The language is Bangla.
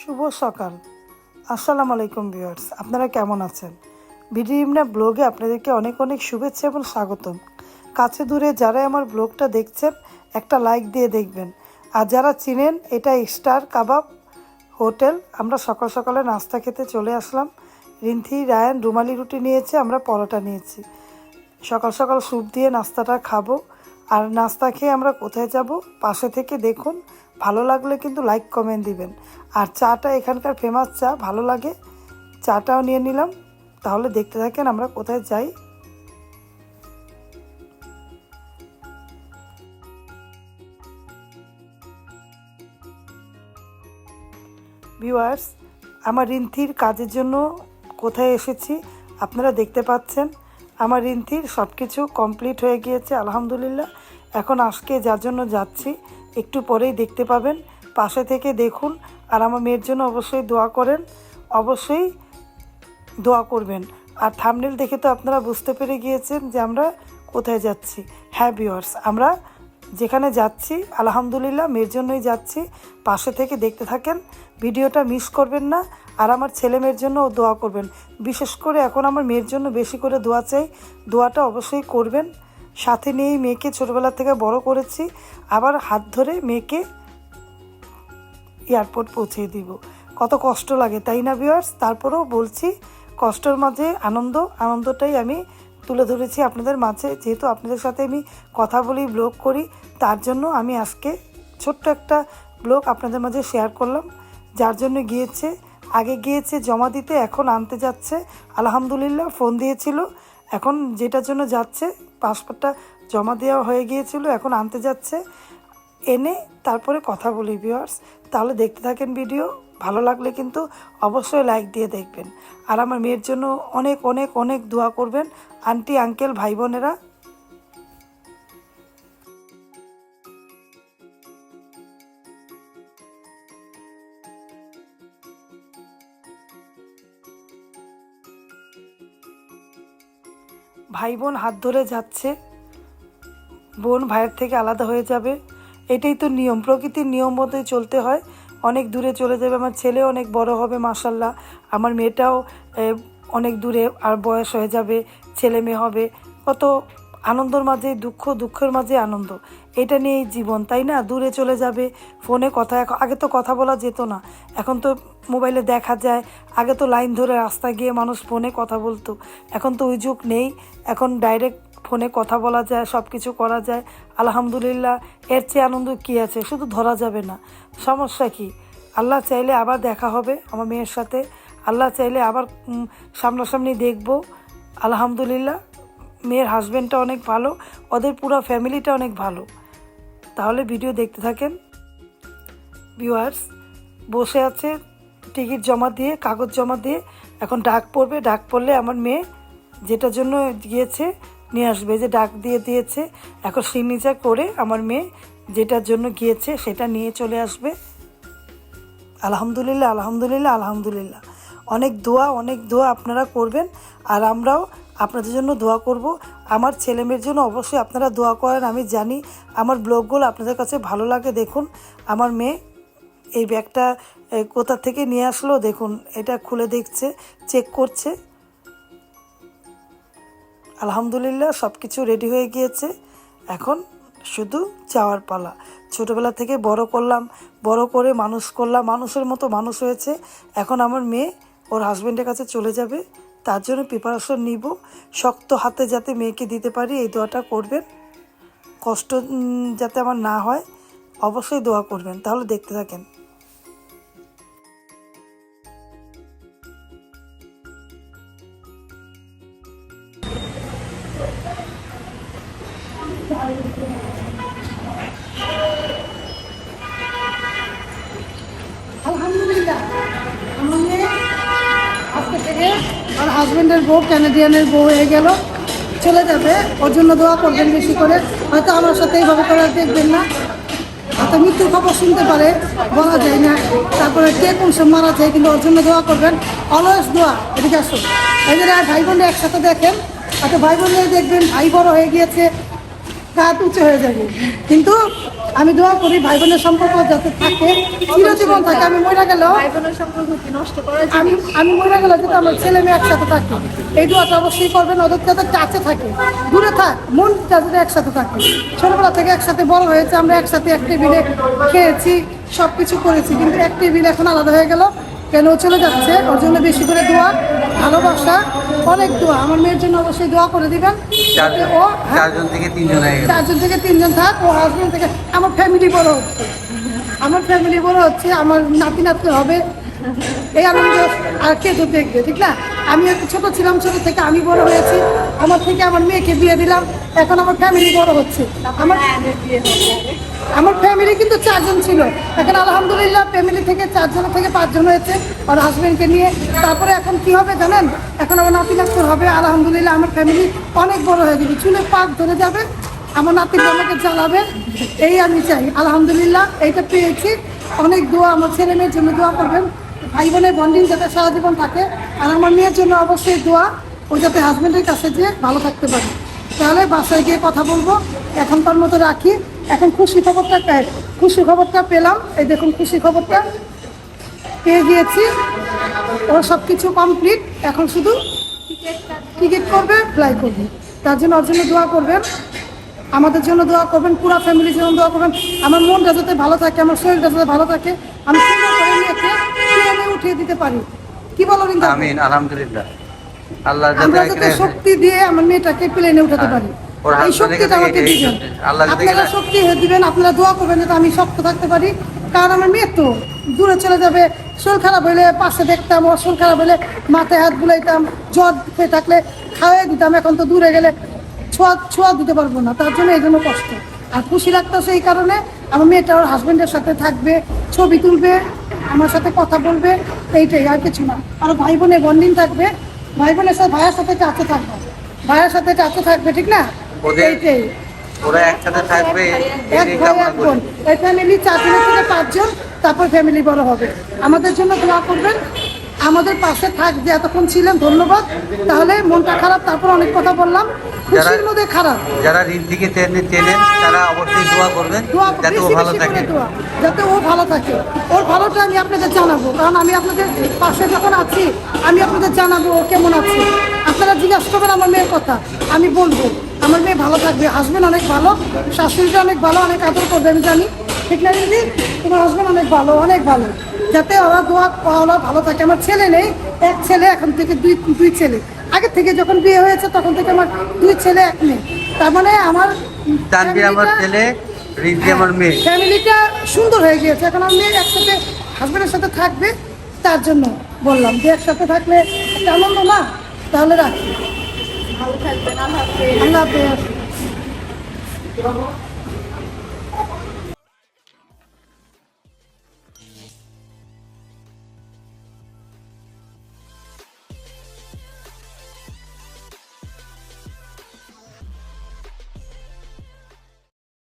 শুভ সকাল। আসসালামু আলাইকুম ভিউয়ার্স, আপনারা কেমন আছেন? বিডি ব্লগে আপনাদেরকে অনেক অনেক শুভেচ্ছা এবং স্বাগতম। কাছে দূরে যারা আমার ব্লগটা দেখছেন, একটা লাইক দিয়ে দেখবেন। আর যারা চিনেন এটা স্টার কাবাব হোটেল। আমরা সকাল সকালে নাস্তা খেতে চলে আসলাম। রিন্থি, রায়ান রুমালি রুটি নিয়েছে, আমরা পরোটা নিয়েছি। সকাল সকাল স্যুপ দিয়ে নাস্তাটা খাব। আর নাস্তা খেয়ে আমরা কোথায় যাব? পাশে থেকে দেখুন। ভালো লাগলে কিন্তু লাইক কমেন্ট দিবেন। আর চাটা এখানকার ফেমাস চা, ভালো লাগে, চাটাও নিয়ে নিলাম। তাহলে দেখতে থাকেন আমরা কোথায় যাই। ভিউয়ার্স আমার রিন্থির কাজের জন্য কোথায় এসেছি আপনারা দেখতে পাচ্ছেন। আমার রিন্থির সব কিছু কমপ্লিট হয়ে গিয়েছে, আলহামদুলিল্লাহ। এখন আজকে যার জন্য যাচ্ছি একটু পরেই দেখতে পাবেন। পাশে থেকে দেখুন আর আমার মেয়ের জন্য অবশ্যই দোয়া করেন। অবশ্যই দোয়া করবেন। আর থামনেল দেখে তো আপনারা বুঝতে পেরে গিয়েছেন যে আমরা কোথায় যাচ্ছি। হ্যাঁ ভিউয়ার্স আমরা যেখানে যাচ্ছি, আলহামদুলিল্লাহ মেয়ের জন্যই যাচ্ছি। পাশে থেকে দেখতে থাকেন, ভিডিওটা মিস করবেন না। আর আমার ছেলে মেয়ের জন্য দোয়া করবেন। বিশেষ করে এখন আমার মেয়ের জন্য বেশি করে দোয়া চাই। দোয়াটা অবশ্যই করবেন। সাথে নিয়েই মেয়েকে ছোটোবেলা থেকে বড় করেছি, আবার হাত ধরে মেয়েকে এয়ারপোর্ট পৌঁছে দিব। কত কষ্ট লাগে, তাই না ভিউয়ার্স? তারপরেও বলছি, কষ্টের মাঝে আনন্দ, আনন্দটাই আমি তুলে ধরেছি আপনাদের মাঝে। যেহেতু আপনাদের সাথে আমি কথা বলি ব্লগ করি, তার জন্য আমি আজকে ছোট্ট একটা ব্লগ আপনাদের মাঝে শেয়ার করলাম। যার জন্য গিয়েছে, আগে গিয়েছে, জমা দিতে, এখন আনতে যাচ্ছে। আলহামদুলিল্লাহ ফোন দিয়েছিল। এখন যেটার জন্য যাচ্ছে পাসপোর্টটা জমা দেওয়া হয়ে গিয়েছিল, এখন আনতে যাচ্ছে। এনে তারপরে কথা বলি ভিওয়ার্স তাহলে দেখতে থাকেন ভিডিও ভালো লাগলে কিন্তু অবশ্যই লাইক দিয়ে দেখবেন। আর আমার মেয়ের জন্য অনেক অনেক অনেক দোয়া করবেন। আন্টি আঙ্কেল ভাই বোনেরা ভাই বোন হাত ধরে যাচ্ছে। বোন ভাইয়ের থেকে আলাদা হয়ে যাবে। এটাই তো নিয়ম। প্রকৃতির নিয়ম মতোই চলতে হয়। অনেক দূরে চলে যাবে। আমার ছেলে অনেক বড় হবে মাসাল্লাহ আমার মেয়েটাও অনেক দূরে আর বয়স হয়ে যাবে ছেলে মেয়ে হবে। কত আনন্দর মাঝে, দুঃখ, দুঃখের মাঝে আনন্দ। এটা নিয়েই জীবন, তাই না? দূরে চলে যাবে, ফোনে কথা, আগে তো কথা বলা যেত না। এখন তো মোবাইলে দেখা যায়, আগে তো লাইন ধরে রাস্তায় গিয়ে মানুষ ফোনে কথা বলতো। এখন তো ওই যুগ নেই, এখন ডাইরেক্ট ফোনে কথা বলা যায় সব কিছু করা যায়। আলহামদুলিল্লাহ, এর চেয়ে আনন্দ কী আছে? শুধু ধরা যাবে না। সমস্যা কি? আল্লাহ চাইলে আবার দেখা হবে আমার মেয়ের সাথে। আল্লাহ চাইলে আবার সামনাসামনি দেখব। আলহামদুলিল্লাহ মেয়ের হাজব্যান্ডটা অনেক ভালো, ওদের পুরো ফ্যামিলিটা অনেক ভালো। তাহলে ভিডিও দেখতে থাকেন। ভিউয়ার্স বসে আছে টিকিট জমা দিয়ে, কাগজ জমা দিয়ে, এখন ডাক পড়বে, ডাক পড়লে আমার মেয়ে যেটার জন্য গিয়েছে, নিয়ে আসবে, যে ডাক দিয়ে দিয়েছে। এখন সিগনেচার করে আমার মেয়ে যেটার জন্য গিয়েছে, সেটা নিয়ে চলে আসবে। আলহামদুলিল্লাহ আলহামদুলিল্লাহ আলহামদুলিল্লাহ। অনেক দোয়া অনেক দোয়া আপনারা করবেন আর আমরাও আপনাদের জন্য দোয়া করব। আমার ছেলে মেয়ের জন্য অবশ্যই আপনারা দোয়া করেন, আমি জানি আমার ব্লগগুলো আপনাদের কাছে ভালো লাগে, দেখুন। আমার মেয়ে এই ব্যাগটা কোথা থেকে নিয়ে আসলো, দেখুন, এটা খুলে দেখছে চেক করছে। আলহামদুলিল্লাহ সব কিছু রেডি হয়ে গিয়েছে। এখন শুধু যাওয়ার পালা। ছোটোবেলা থেকে বড় করলাম, বড় করে মানুষ করলাম, মানুষের মতো মানুষ হয়েছে। এখন আমার মেয়ে ওর হাজব্যান্ডের কাছে চলে যাবে, তার জন্য প্রিপারেশন নিব। শক্ত হাতে যাতে মেয়েকে দিতে পারি, এই দোয়াটা করবেন। কষ্ট যাতে আমার না হয়, অবশ্যই দোয়া করবেন, তাহলে দেখতে থাকেন। আলহামদুলিল্লাহ আমার মেয়ে আজকে থেকে আর হাজব্যান্ডের বউ ক্যানাডিয়ানের বউ হয়ে গেল। চলে যাবে, ওর জন্য দোয়া করবেন বেশি করে। হয়তো আমার সাথে এইভাবে করে দেখবেন না। হয়তো মৃত্যুর খবর শুনতে পারে, বলা যায় না। তারপরে কে কোন সব মারা যায়, কিন্তু ওর জন্য দোয়া করবেন। অলওয়েজ দোয়া, এদিকে আসুন। এই ভাই বোনরা একসাথে দেখেন। হয়তো ভাই বোনরা দেখবেন, ভাই বড় হয়ে গিয়েছে হাত উঁচু হয়ে যাবে। কিন্তু আমি দোয়া করি ভাই বোনের সম্পর্ক যাতে থাকে চিরজীবন থাকে। আমি মরে গেলেও ভাই বোনের সম্পর্ক কি নষ্ট করা আমি আমি মরে গেলে যাতে আমার ছেলে মেয়ে একসাথে থাকে। এই দোয়াটা অবশ্যই করবেন ওদের যাতে কাছে থাকে। দূরে থাক মন যাতে একসাথে থাকে। ছোটবেলা থেকে একসাথে বড় হয়েছে আমরা একসাথে এক টেবিলে খেয়েছি সব কিছু করেছি কিন্তু এক টেবিল এখন আলাদা হয়ে গেল। কেন ও চলে যাচ্ছে? ওর জন্য বেশি করে দোয়া ভালোবাসা অনেক দোয়া। আমার মেয়ের জন্য অবশ্যই দোয়া করে দিবেন। যাতে ও হ্যাঁ, চারজন থেকে তিনজন চারজন থেকে তিনজন থাক ও হাজবেন্ড থেকে আমার ফ্যামিলি বড় হচ্ছে। আমার ফ্যামিলি বড় হচ্ছে আমার নাতি নাতি হবে। এই আনন্দ আর কে তো দেখবে ঠিক না? আমি একটু ছোট ছিলাম ছোট থেকে আমি বড় হয়েছি। আমার থেকে আমার মেয়েকে বিয়ে দিলাম। এখন আমার ফ্যামিলি বড় হচ্ছে। আমার আমার ফ্যামিলি কিন্তু চারজন ছিল। এখন আলহামদুলিল্লাহ ফ্যামিলি থেকে চারজন থেকে পাঁচজন হয়েছে আর হাজব্যান্ডকে নিয়ে। তারপরে এখন কি হবে জানেন? এখন আমার নাতি নাতর হবে। আলহামদুলিল্লাহ আমার ফ্যামিলি অনেক বড় হয়ে যাবে চুলে পাক ধরে যাবে, আমার নাতির আমাকে জ্বালাবে, এই আমি চাই। আলহামদুলিল্লাহ এইটা পেয়েছি। অনেক দোয়া আমার ছেলে মেয়ের জন্য দোয়া করবেন। ভাই বোনের বন্ডিং যাতে সারা জীবন থাকে। আর আমার মেয়ের জন্য অবশ্যই দোয়া। ও যাতে হাজবেন্ডের কাছে যেয়ে ভালো থাকতে পারে। তাহলে বাসায় গিয়ে কথা বলব। এখনকার মতো রাখি। এখন খুশি খবরটা খুশি খবরটা পেলাম। এই দেখুন খুশি খবরটা। পেয়ে গিয়েছি। ওর সব কিছু কমপ্লিট এখন শুধু টিকিট করবে ফ্লাই করবে। তার জন্য ওর জন্য দোয়া করবেন। আমাদের জন্য দোয়া করবেন পুরা ফ্যামিলির জন্য দোয়া করবেন। আমার মনটা যাতে ভালো থাকে আমার শরীরটা যাতে ভালো থাকে আমি সুন্দর করে উঠিয়ে দিতে পারি। কি বলো আমিন আলহামদুলিল্লাহ। আল্লাহ যাতে শক্তি দিয়ে আমার মেয়েটাকে প্লেনে উঠাতে পারি। ওর এই শক্তিটা আমাকে দিবেন আপনারা শক্তি দিবেন আপনারা দোয়া করবেন যাতে আমি শক্ত থাকতে পারি। কারণ আমার মেয়ে তো দূরে চলে যাবে শরীর খারাপ হলে পাশে দেখতাম ওর শরীর খারাপ হলে মাথায় হাত বুলাইতাম জ্বর হয়ে থাকলে খাওয়াই দিতাম এখন তো দূরে গেলে ছোঁয়া ছোঁয়া দিতে পারব না তার জন্য এই জন্য কষ্ট। আর খুশি লাগতেছে এই কারণে আমার মেয়েটা ওর হাজবেন্ডের সাথে থাকবে ছবি তুলবে আমার সাথে কথা বলবে এইটাই আর কিছু না। আর ভাই বোনের বন্ডিং থাকবে ভাই বোনের সাথে ভাইয়ের সাথে চাচা থাকবে। ভাইয়ের সাথে চাচা থাকবে ঠিক না? ওদের- ওরা একসাথে থাকবে এক ভাই এক বোন। এই ফ্যামিলি চারজনের থেকে পাঁচজন তারপর ফ্যামিলি বড় হবে। আমাদের জন্য দোয়া করবেন। আমাদের পাশে থাক যে এতক্ষণ ছিলেন ধন্যবাদ। তাহলে মনটা খারাপ তারপর অনেক কথা বললাম। খুশির মধ্যে খারাপ। যারা ঋদ্ধিকে চেনে চেনেন তারা অবশ্যই দোয়া করবেন যাতে ও ভালো থাকে। যাতে ও ভালো থাকে। ওর ভালোটা আমি আপনাদের জানাব কারণ আমি আপনাদের পাশে যখন আছি আমি আপনাদের জানাব ও কেমন আছে। আপনারা জিজ্ঞাসা করবেন আমার মেয়ের কথা আমি বলব। আমার মেয়ে ভালো থাকবে হাজবেন্ড অনেক ভালো শাশুড়িটা অনেক ভালো অনেক আদর করবে আমি জানি। ঠিক না দিদি? তোমার হাজবেন্ড অনেক ভালো অনেক ভালো। যাতে ওরা দোয়া ওরা ভালো থাকে। আমার ছেলে নেই এক ছেলে এখন থেকে দুই দুই ছেলে। আগে থেকে যখন বিয়ে হয়েছে তখন থেকে আমার দুই ছেলে এক মেয়ে। তার মানে আমার আমার ছেলে আমার মেয়ে। ফ্যামিলিটা সুন্দর হয়ে গিয়েছে। এখন আমি একসাথে হাজবেন্ডের সাথে থাকবে তার জন্য বললাম। যে একসাথে থাকলে একটা আনন্দ না? তাহলে রাখি। ভালো থাকবেন আল্লাহ হাফেজ। আল্লাহ হাফেজ।